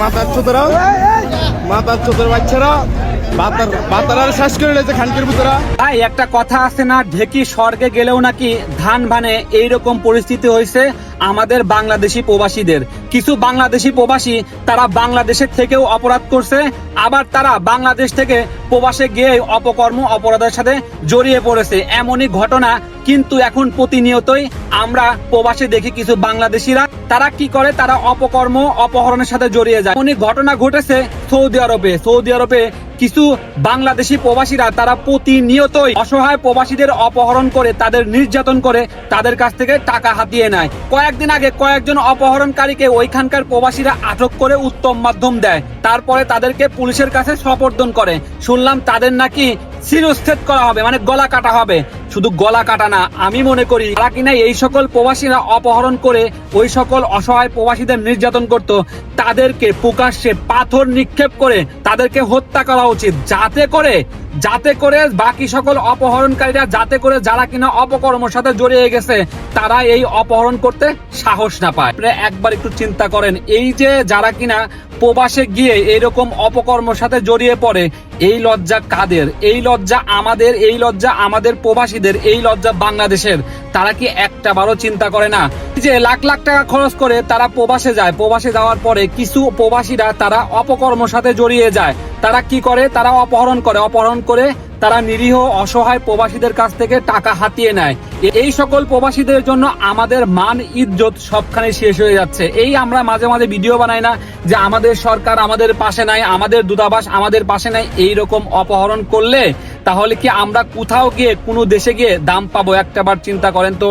মাতার ছোটরা মাতার ছোটর বাচ্চারা। একটা কথা আছে না, ঢেকি স্বর্গে গেলেও নাকি ধান ভানে এইরকম পরিস্থিতি হয়েছে আমাদের বাংলাদেশি প্রবাসীদের। কিছু বাংলাদেশি প্রবাসী তারা বাংলাদেশের থেকেও অপরাধ করছে, আবার তারা বাংলাদেশ থেকে প্রবাসে গিয়ে অপকর্ম, অপরাধের সাথে জড়িয়ে পড়েছে। এমনই ঘটনা কিন্তু এখন প্রতিনিয়তই আমরা প্রবাসে দেখি কিছু বাংলাদেশিরা। তারা কি করে? তারা অপকর্ম, অপহরণের সাথে জড়িয়ে যায়। এমনই ঘটনা ঘটেছে সৌদি আরবে। সৌদি আরবে কিছু বাংলাদেশি প্রবাসীরা তারা প্রতিনিয়তই অসহায় প্রবাসীদের অপহরণ করে, তাদের নির্যাতন করে, তাদের কাছ থেকে টাকা হাতিয়ে নেয়। কয়েকদিন আগে কয়েকজন অপহরণকারীকে ওইখানকার প্রবাসীরা আটক করে উত্তম মাধ্যম দেয়। তারপরে তাদেরকে পুলিশের কাছে সপর্দন করে। শুনলাম তাদের নাকি শিরচ্ছেদ করা হবে মানে গলা কাটা হবে। শুধু গলা কাটা না, আমি মনে করি তারা কিনা এই সকল প্রবাসীরা অপহরণ করে ওই সকল অসহায় প্রবাসীদের নির্যাতন করত, তাদেরকে প্রকাশ্যে পাথর নিক্ষেপ করে তাদেরকে হত্যা করা উচিত, যাতে করে যাতে করে বাকি সকল অপহরণকারীরা, যাতে করে যারা কিনা অপকর্মের সাথে জড়িয়ে গেছে, তারা এই অপহরণ করতে সাহস না পায়। একবার একটু চিন্তা করেন, এই যে যারা কিনা প্রবাসে গিয়ে এরকম অপকর্মের সাথে জড়িয়ে পড়ে, এই লজ্জা কাদের? এই লজ্জা আমাদের, এই লজ্জা আমাদের প্রবাসীদের, এই লজ্জা বাংলাদেশের। তারা কি একটা বারো চিন্তা করে না? যে লাখ লাখ টাকা খরচ করে তারা প্রবাসে যায়। প্রবাসে যাওয়ার পরে কিছু প্রবাসীরা তারা অপকর্মর সাথে জড়িয়ে যায়। তারা কি করে? তারা অপহরণ করে। অপহরণ করে তারা নিরীহ, অসহায় প্রবাসীদের কাছ থেকে টাকা হাতিয়ে নেয়। এই সকল প্রবাসীদের জন্য আমাদের মান, ইজ্জত সবখানে শেষ হয়ে যাচ্ছে। এই আমরা মাঝে মাঝে ভিডিও বানাই না যে আমাদের সরকার আমাদের পাশে নাই, আমাদের দূতাবাস আমাদের পাশে নাই, এই রকম অপহরণ করলে তাহলে কি আমরা কোথাও গিয়ে, কোনো দেশে গিয়ে দাম পাবো? একটা বার চিন্তা করেন তো।